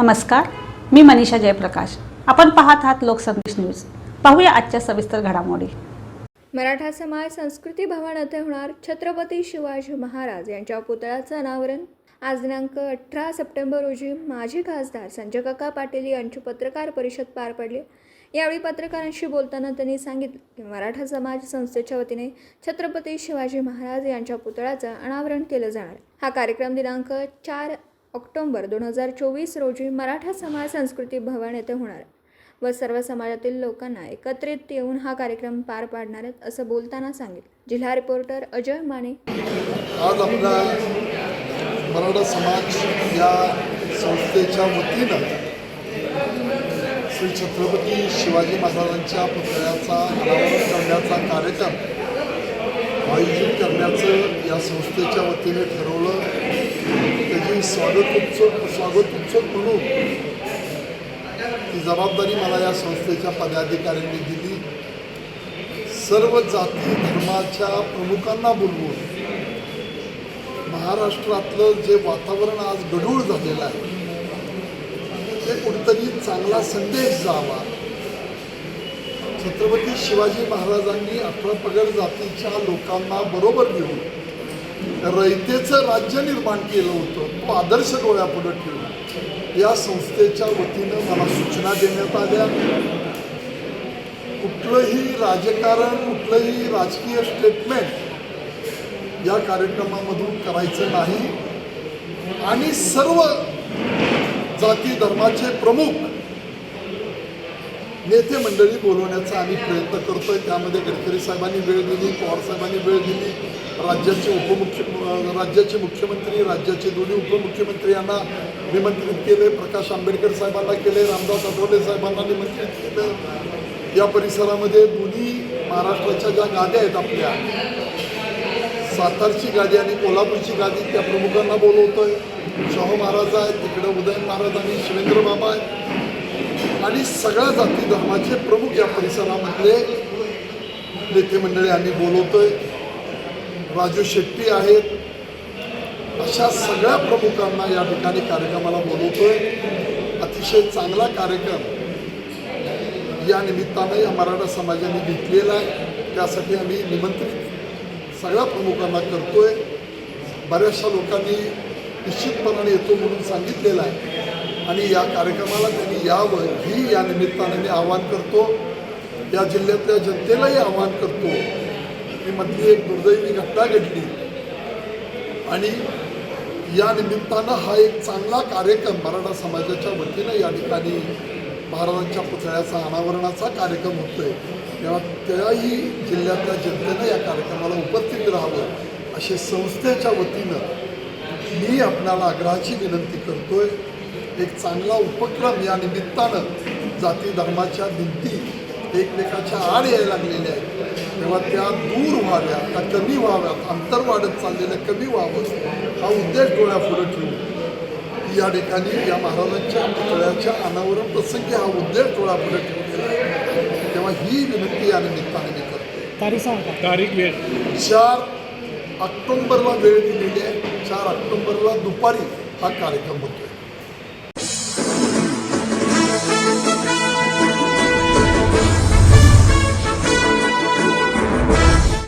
नमस्कार मी मनीषा जयप्रकाश. आपण पाहत आहात लोकसंदेश न्यूज. पाहूया आजच्या सविस्तर घडामोडी. मराठा समाज संस्कृती भवन येथे होणार छत्रपती शिवाजी महाराज यांच्या पुतळ्याचं अनावरण. आज दिनांक अठरा सप्टेंबर रोजी माजी खासदार संजय काका पाटील यांची पत्रकार परिषद पार पडली. यावेळी पत्रकारांशी बोलताना त्यांनी सांगितलं की मराठा समाज संस्थेच्या वतीने छत्रपती शिवाजी महाराज यांच्या पुतळ्याचं अनावरण केलं जाणार. हा कार्यक्रम दिनांक चार ऑक्टोंबर दोन हजार चोवीस रोजी मराठा समाज संस्कृती भवन येथे होणार व सर्व समाजातील लोकांना एकत्रित येऊन हा कार्यक्रम पार पाडणार आहेत असं बोलताना सांगितलं. जिल्हा रिपोर्टर अजय माने. आज आपला मराठा समाज या संस्थेच्या वतीनं श्री छत्रपती शिवाजी महाराजांच्या पुतळ्याचा अनावरण करण्याचा कार्यक्रम आयोजित करण्याचं या संस्थेच्या वतीने ठरवलं. त्याची स्वागतोत्सव स्वागतोत्सव म्हणून ती जबाबदारी मला या संस्थेच्या पदाधिकाऱ्यांनी दिली. सर्व जाती धर्माच्या प्रमुखांना बोलवून महाराष्ट्रातलं जे वातावरण आज गढूळ झालेलं आहे ते कुठेतरी चांगला संदेश जावा छत्रपती शिवाजी महाराजांनी अठरा पगड जातीच्या लोकांना बरोबर घेऊन रयतेचं राज्य निर्माण केलं होतं तो आदर्श डोळ्यापुढं ठेवून या संस्थेच्या वतीनं मला सूचना देण्यात आल्या. कुठलंही राजकारण कुठलंही राजकीय स्टेटमेंट या कार्यक्रमामधून करायचं नाही. आणि सर्व जाती धर्माचे प्रमुख नेते मंडळी बोलवण्याचा आम्ही प्रयत्न करतोय. त्यामध्ये गडकरी साहेबांनी वेळ दिली पवार साहेबांनी वेळ दिली. राज्याचे उपमुख्य राज्याचे मुख्यमंत्री राज्याचे दोन्ही उपमुख्यमंत्री यांना निमंत्रित केले. प्रकाश आंबेडकर साहेबांना केले. रामदास आठवले साहेबांना निमंत्रित केलं. या परिसरामध्ये दोन्ही महाराष्ट्राच्या ज्या गाद्या आहेत आपल्या सातारची गादी आणि कोल्हापूरची गादी त्या प्रमुखांना बोलवतोय. शाहू महाराज आहेत तिकडे उदयन महाराज आणि शिवेंद्र बाबा आहेत. आणि सगळ्या जाती धर्माचे प्रमुख या परिसरामधले नेते मंडळी आम्ही बोलवतोय. राजू शेट्टी आहेत. अशा सगळ्या प्रमुखांना या ठिकाणी कार्यक्रमाला बोलवतोय. अतिशय चांगला कार्यक्रम या निमित्ताने या मराठा समाजाने घेतलेला आहे. त्यासाठी आम्ही निमंत्रित सगळ्या प्रमुखांना करतोय. बऱ्याचशा लोकांनी निश्चितपणाने येतो म्हणून सांगितलेलं आहे. आणि या कार्यक्रमाला त्यांनी यावं ही या निमित्ताने मी आवाहन करतो. या जिल्ह्यातल्या जनतेलाही आवाहन करतो. की मधली एक दुर्दैवी घटना घडली. आणि या निमित्तानं हा एक चांगला कार्यक्रम मराठा समाजाच्या वतीनं या ठिकाणी महाराजांच्या पुतळ्याचा अनावरणाचा कार्यक्रम होतोय. तेव्हा त्याही जिल्ह्यातल्या जनतेनं या कार्यक्रमाला उपस्थित राहावं असे संस्थेच्या वतीनं मी आपणाला आग्रहाची विनंती करतोय एक चांगला उपक्रम या निमित्तानं जाती धर्माच्या भिंती एकमेकाच्या आड यायला लागलेल्या आहेत. तेव्हा त्या दूर व्हाव्या त्या कमी व्हाव्यात अंतर वाढत चाललेलं कमी व्हावं हा उद्देश डोळ्यापुढे ठेवून या ठिकाणी या महाराजांच्या पुतळ्याच्या अनावरण प्रसंगी हा उद्देश डोळ्यापुढे ठेवलेला आहे. तेव्हा ही विनंती या निमित्ताने मी करतो तारीख वेळ. चार ऑक्टोंबरला वेळ दिलेली आहे. चार ऑक्टोंबरला दुपारी हा कार्यक्रम होतोय.